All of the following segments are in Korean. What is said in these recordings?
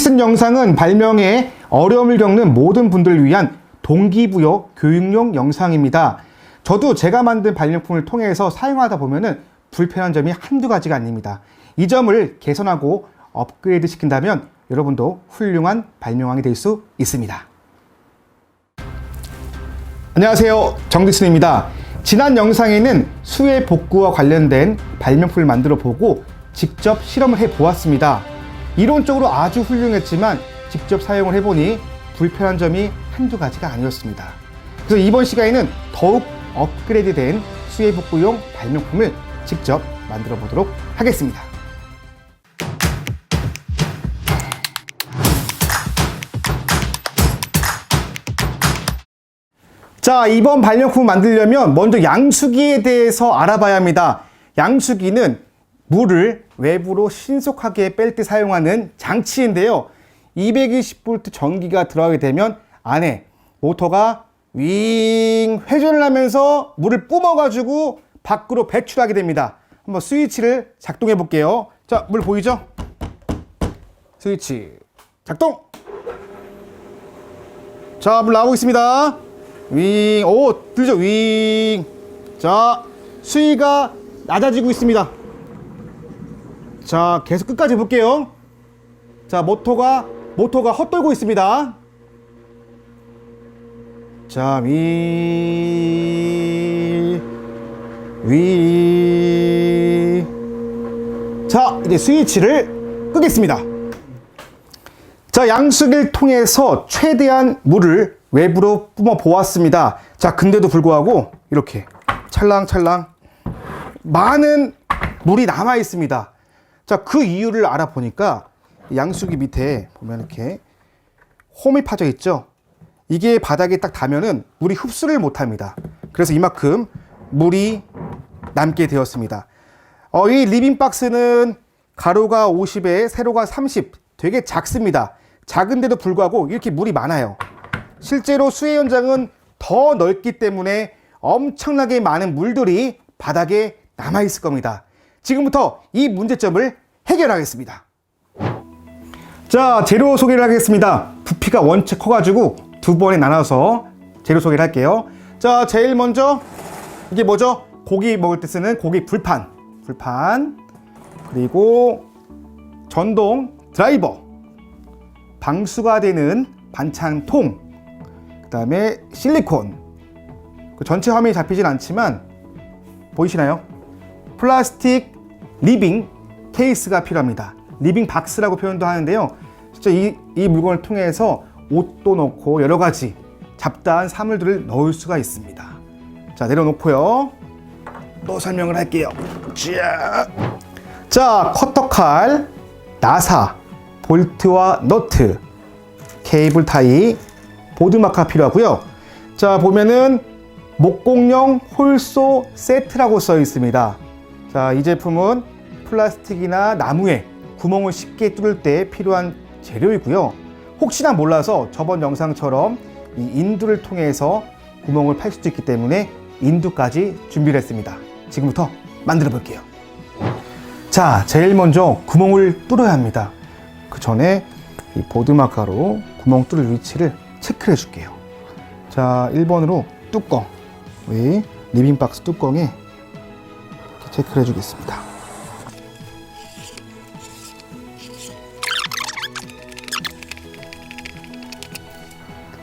쓴 영상은 발명에 어려움을 겪는 모든 분들을 위한 동기부여 교육용 영상입니다. 저도 제가 만든 발명품을 통해서 사용하다 보면은 불편한 점이 한두 가지가 아닙니다. 이 점을 개선하고 업그레이드 시킨다면 여러분도 훌륭한 발명왕이 될 수 있습니다. 안녕하세요. 정디슨입니다. 지난 영상에는 수해 복구와 관련된 발명품을 만들어 보고 직접 실험을 해 보았습니다. 이론적으로 아주 훌륭했지만 직접 사용을 해보니 불편한 점이 한두 가지가 아니었습니다. 그래서 이번 시간에는 더욱 업그레이드 된 수해 복구용 발명품을 직접 만들어 보도록 하겠습니다. 자, 이번 발명품을 만들려면 먼저 양수기에 대해서 알아봐야 합니다. 양수기는 물을 외부로 신속하게 뺄 때 사용하는 장치인데요. 220V 전기가 들어가게 되면 안에 모터가 윙 회전을 하면서 물을 뿜어가지고 밖으로 배출하게 됩니다. 한번 스위치를 작동해 볼게요. 자, 물 보이죠? 스위치 작동! 자, 물 나오고 있습니다. 윙, 오, 들죠? 윙. 자, 수위가 낮아지고 있습니다. 자, 계속 끝까지 볼게요. 자, 모터가, 모터가 헛돌고 있습니다. 자, 위, 위. 자, 이제 스위치를 끄겠습니다. 자, 양수기를 통해서 최대한 물을 외부로 뿜어 보았습니다. 자, 근데도 불구하고 이렇게 찰랑찰랑 많은 물이 남아 있습니다. 자, 그 이유를 알아보니까 양수기 밑에 보면 이렇게 홈이 파져 있죠. 이게 바닥에 딱 닿으면은 물이 흡수를 못 합니다. 그래서 이만큼 물이 남게 되었습니다. 어, 이 리빙 박스는 가로가 50에 세로가 30 되게 작습니다. 작은데도 불구하고 이렇게 물이 많아요. 실제로 수해 현장은 더 넓기 때문에 엄청나게 많은 물들이 바닥에 남아 있을 겁니다. 지금부터 이 문제점을 해결하겠습니다. 자, 재료 소개를 하겠습니다. 부피가 원체 커가지고 두 번에 나눠서 재료 소개를 할게요. 자, 제일 먼저 이게 뭐죠? 고기 먹을 때 쓰는 고기 불판. 불판. 그리고 전동 드라이버. 방수가 되는 반찬통. 그 다음에 실리콘. 그 전체 화면이 잡히진 않지만 보이시나요? 플라스틱 리빙 케이스가 필요합니다. 리빙 박스라고 표현도 하는데요. 진짜 이, 이 물건을 통해서 옷도 넣고 여러 가지 잡다한 사물들을 넣을 수가 있습니다. 자, 내려놓고요. 또 설명을 할게요. 자, 자 커터칼, 나사, 볼트와 너트, 케이블 타이, 보드마카 필요하고요. 자, 보면은 목공용 홀소 세트라고 써 있습니다. 자, 이 제품은 플라스틱이나 나무에 구멍을 쉽게 뚫을 때 필요한 재료이고요. 혹시나 몰라서 저번 영상처럼 이 인두를 통해서 구멍을 팔 수도 있기 때문에 인두까지 준비를 했습니다. 지금부터 만들어 볼게요. 자, 제일 먼저 구멍을 뚫어야 합니다. 그 전에 이 보드마카로 구멍 뚫을 위치를 체크해 줄게요. 자, 1번으로 뚜껑. 이 리빙박스 뚜껑에 이렇게 체크를 해주겠습니다.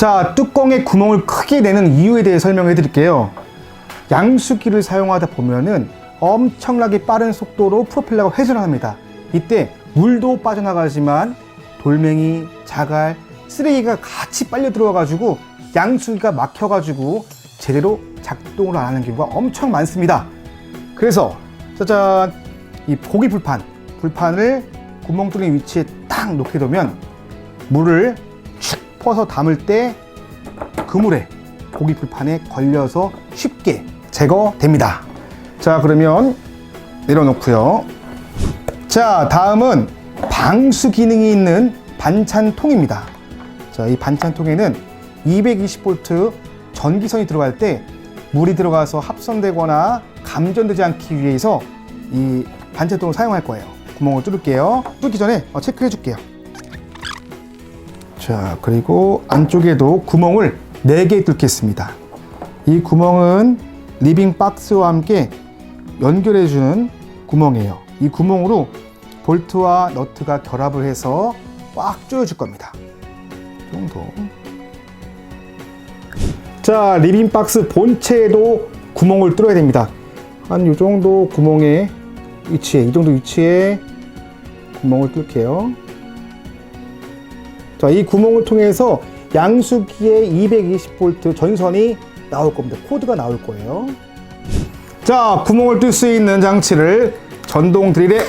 자, 뚜껑에 구멍을 크게 내는 이유에 대해 설명해 드릴게요. 양수기를 사용하다 보면은 엄청나게 빠른 속도로 프로펠러가 회전을 합니다. 이때 물도 빠져나가지만 돌멩이, 자갈, 쓰레기가 같이 빨려 들어와가지고 양수기가 막혀가지고 제대로 작동을 안 하는 경우가 엄청 많습니다. 그래서 짜잔 이 고기 불판 불판을 구멍 뚫린 위치에 딱 놓게 되면 물을 축 퍼서 담을 때 그물에 고기 불판에 걸려서 쉽게 제거됩니다. 자 그러면 내려놓고요. 자 다음은 방수 기능이 있는 반찬통입니다. 자 이 반찬통에는 220V 전기선이 들어갈 때 물이 들어가서 합선되거나 감전되지 않기 위해서 이 반찬통을 사용할 거예요. 구멍을 뚫을게요. 뚫기 전에 어, 체크해 줄게요. 자, 그리고 안쪽에도 구멍을 4개 뚫겠습니다. 이 구멍은 리빙 박스와 함께 연결해주는 구멍이에요. 이 구멍으로 볼트와 너트가 결합을 해서 꽉 조여줄 겁니다. 이 정도. 자, 리빙 박스 본체에도 구멍을 뚫어야 됩니다. 한 이 정도 구멍의 위치에, 이 정도 위치에 구멍을 뚫게요. 자, 이 구멍을 통해서 양수기의 220V 전선이 나올 겁니다. 코드가 나올 거예요. 자, 구멍을 뚫 수 있는 장치를 전동 드릴에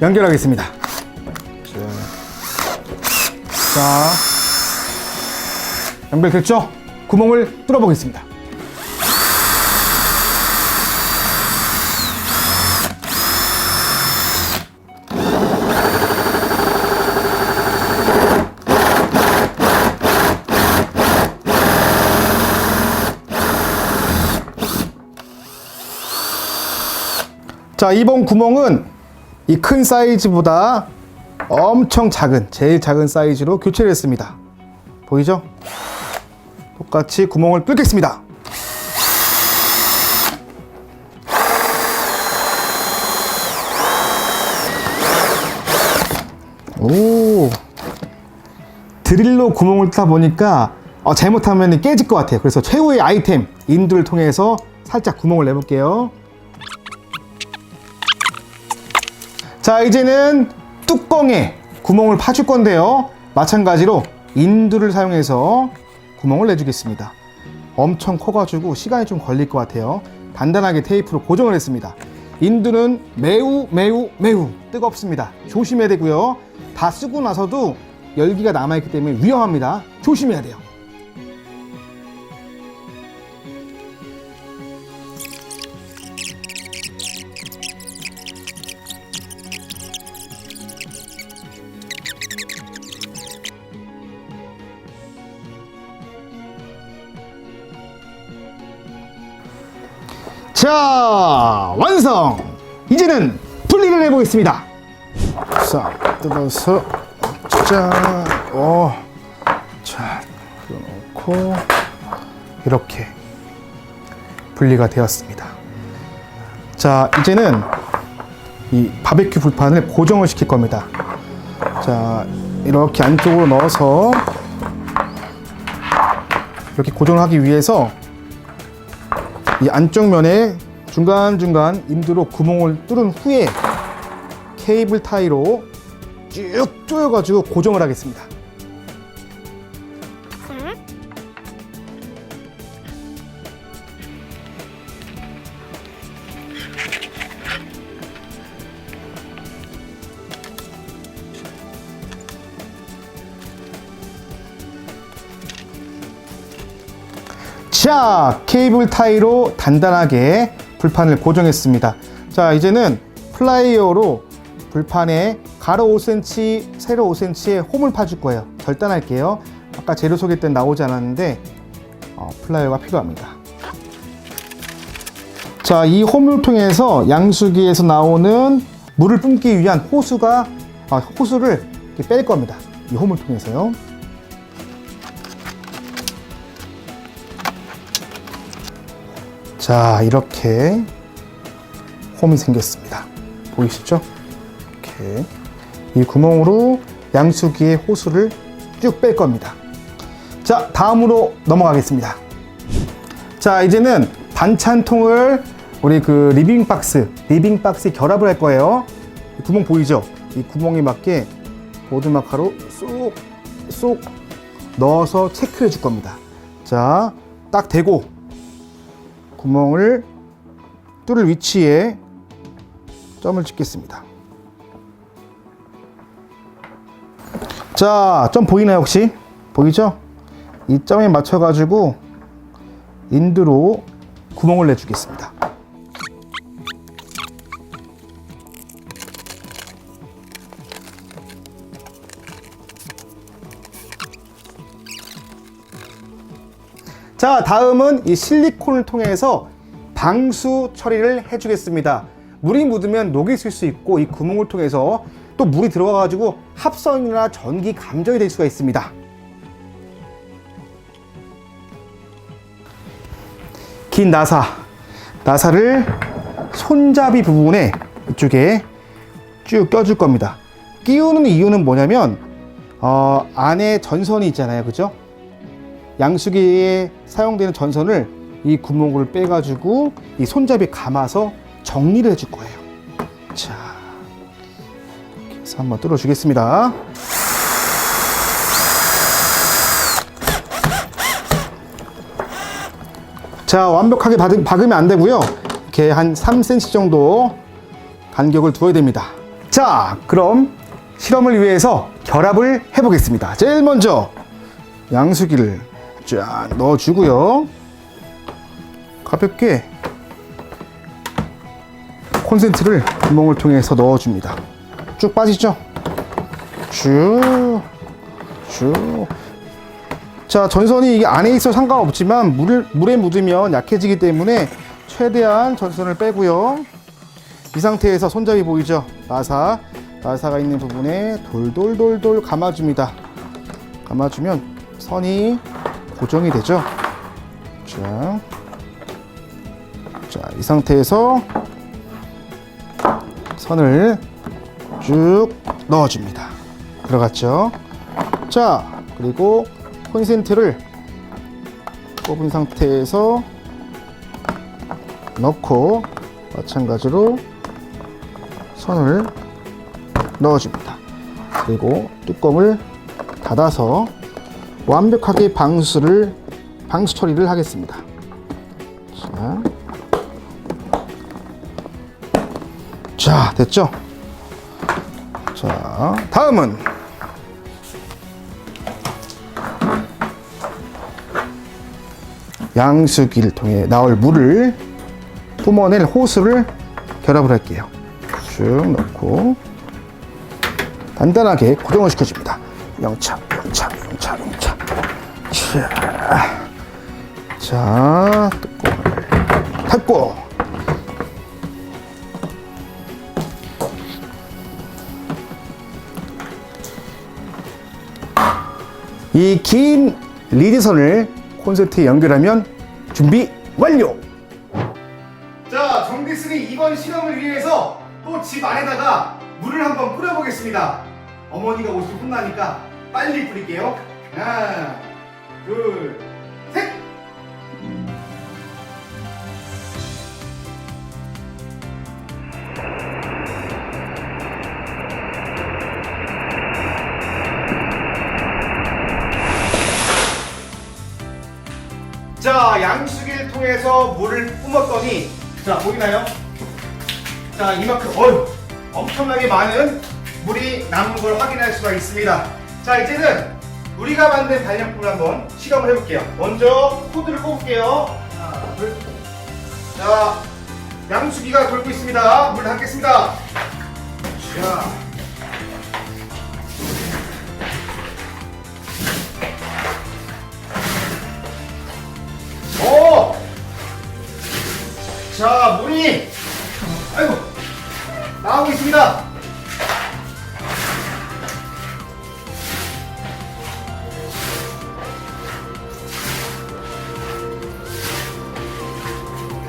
연결하겠습니다. 자, 자, 연결됐죠? 구멍을 뚫어보겠습니다. 자, 이번 구멍은 이 큰 사이즈보다 엄청 작은, 제일 작은 사이즈로 교체를 했습니다. 보이죠? 똑같이 구멍을 뚫겠습니다. 오. 드릴로 구멍을 뚫다 보니까 어, 잘못하면 깨질 것 같아요. 그래서 최후의 아이템, 인두를 통해서 살짝 구멍을 내볼게요. 자, 이제는 뚜껑에 구멍을 파줄 건데요. 마찬가지로 인두를 사용해서 구멍을 내주겠습니다. 엄청 커가지고 시간이 좀 걸릴 것 같아요. 단단하게 테이프로 고정을 했습니다. 인두는 매우 매우 매우 뜨겁습니다. 조심해야 되고요. 다 쓰고 나서도 열기가 남아있기 때문에 위험합니다. 조심해야 돼요. 자, 완성! 이제는 분리를 해보겠습니다. 자, 뜯어서, 짠, 어, 자, 넣고, 이렇게 분리가 되었습니다. 자, 이제는 이 바베큐 불판을 고정을 시킬 겁니다. 자, 이렇게 안쪽으로 넣어서 이렇게 고정을 하기 위해서 이 안쪽 면에 중간중간 임두로 구멍을 뚫은 후에 케이블 타이로 쭉 조여가지고 고정을 하겠습니다. 자, 케이블 타이로 단단하게 불판을 고정했습니다. 자, 이제는 플라이어로 불판에 가로 5cm, 세로 5cm의 홈을 파줄 거예요. 절단할게요. 아까 재료 소개 때 나오지 않았는데 어, 플라이어가 필요합니다. 자, 이 홈을 통해서 양수기에서 나오는 물을 뿜기 위한 호수가 아, 호수를 뺄 겁니다. 이 홈을 통해서요. 자, 이렇게 홈이 생겼습니다. 보이시죠? 이렇게 이 구멍으로 양수기의 호수를 쭉 뺄 겁니다. 자, 다음으로 넘어가겠습니다. 자, 이제는 반찬통을 우리 그 리빙 박스, 리빙 박스에 결합을 할 거예요. 이 구멍 보이죠? 이 구멍에 맞게 보드마카로 쏙, 쏙 넣어서 체크해 줄 겁니다. 자, 딱 대고 구멍을 뚫을 위치에 점을 찍겠습니다. 자, 점 보이나요, 혹시? 보이죠? 이 점에 맞춰가지고 인두로 구멍을 내주겠습니다. 자 다음은 이 실리콘을 통해서 방수 처리를 해주겠습니다. 물이 묻으면 녹이 쓸 수 있고 이 구멍을 통해서 또 물이 들어가 가지고 합선이나 전기 감전이 될 수가 있습니다. 긴 나사 나사를 손잡이 부분에 이쪽에 쭉 껴줄 겁니다. 끼우는 이유는 뭐냐면 어, 안에 전선이 있잖아요. 그죠? 양수기에 사용되는 전선을 이 구멍을 빼가지고 이 손잡이에 감아서 정리를 해줄 거예요. 자, 이렇게 해서 한번 뚫어주겠습니다. 자, 완벽하게 박으, 박으면 안 되고요. 이렇게 한 3cm 정도 간격을 두어야 됩니다. 자, 그럼 실험을 위해서 결합을 해보겠습니다. 제일 먼저 양수기를 쫙 넣어주고요. 가볍게 콘센트를 구멍을 통해서 넣어줍니다. 쭉 빠지죠? 쭉, 쭉. 자, 전선이 이게 안에 있어 상관없지만 물, 물에 묻으면 약해지기 때문에 최대한 전선을 빼고요. 이 상태에서 손잡이 보이죠? 나사, 나사가 있는 부분에 돌돌돌돌 감아줍니다. 감아주면 선이 고정이 되죠? 자, 자, 이 상태에서 선을 쭉 넣어줍니다. 들어갔죠? 자, 그리고 콘센트를 꼽은 상태에서 넣고 마찬가지로 선을 넣어줍니다. 그리고 뚜껑을 닫아서 완벽하게 방수를 방수 처리를 하겠습니다. 자, 자 됐죠? 자 다음은 양수기를 통해 나올 물을 뿜어낼 호스를 결합을 할게요. 쭉 넣고 단단하게 고정을 시켜줍니다. 영차. 자, 자 뚜껑을 닫고 이 긴 리드선을 콘센트에 연결하면 준비 완료! 자, 정비스리 이번 실험을 위해서 또 집 안에다가 물을 한번 뿌려보겠습니다. 어머니가 오시면 혼나니까 빨리 뿌릴게요. 하나, 자, 양수기를 통해서 물을 뿜었더니 자, 보이나요? 자, 이만큼 어휴, 엄청나게 많은 물이 남은 걸 확인할 수가 있습니다. 자, 이제는 우리가 만든 발명품을 한번 실험을 해볼게요. 먼저 코드를 꼽을게요. 하나, 둘. 자, 양수기가 돌고 있습니다. 물 닫겠습니다. 자. 오! 자, 물이, 아이고, 나오고 있습니다.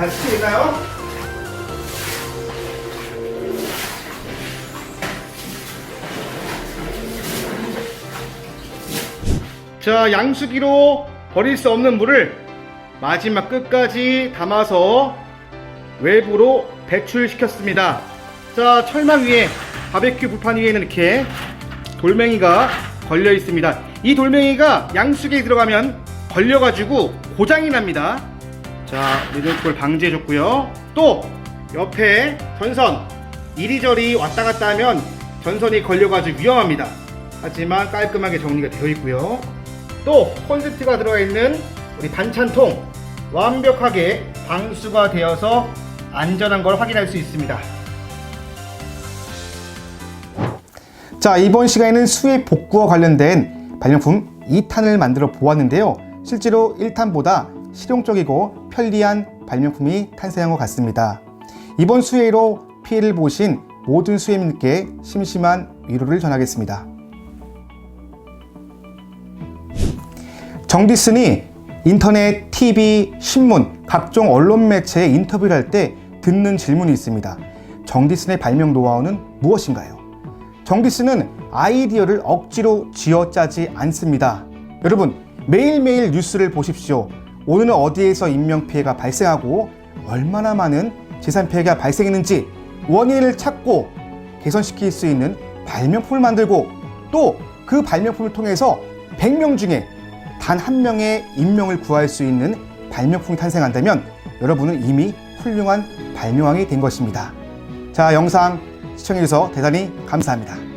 튀고 있나요? 자, 양수기로 버릴 수 없는 물을 마지막 끝까지 담아서 외부로 배출시켰습니다. 자, 철망 위에 바베큐 불판 위에는 이렇게 돌멩이가 걸려 있습니다. 이 돌멩이가 양수기에 들어가면 걸려가지고 고장이 납니다. 자, 걸 방지해줬고요. 또 옆에 전선 이리저리 왔다 갔다 하면 전선이 걸려가지고 위험합니다. 하지만 깔끔하게 정리가 되어 있고요. 또 콘센트가 들어가 있는 우리 반찬통 완벽하게 방수가 되어서 안전한 걸 확인할 수 있습니다. 자, 이번 시간에는 수액 복구와 관련된 발명품 2탄을 만들어 보았는데요. 실제로 1탄보다 실용적이고 편리한 발명품이 탄생한 것 같습니다. 이번 수혜로 피해를 보신 모든 수혜민께 심심한 위로를 전하겠습니다. 정디슨이 인터넷, TV, 신문, 각종 언론 매체에 인터뷰를 할 때 듣는 질문이 있습니다. 정디슨의 발명 노하우는 무엇인가요? 정디슨은 아이디어를 억지로 쥐어짜지 않습니다. 여러분, 매일매일 뉴스를 보십시오. 오늘은 어디에서 인명피해가 발생하고 얼마나 많은 재산 피해가 발생했는지 원인을 찾고 개선시킬 수 있는 발명품을 만들고 또 그 발명품을 통해서 100명 중에 단 한 명의 인명을 구할 수 있는 발명품이 탄생한다면 여러분은 이미 훌륭한 발명왕이 된 것입니다. 자, 영상 시청해주셔서 대단히 감사합니다.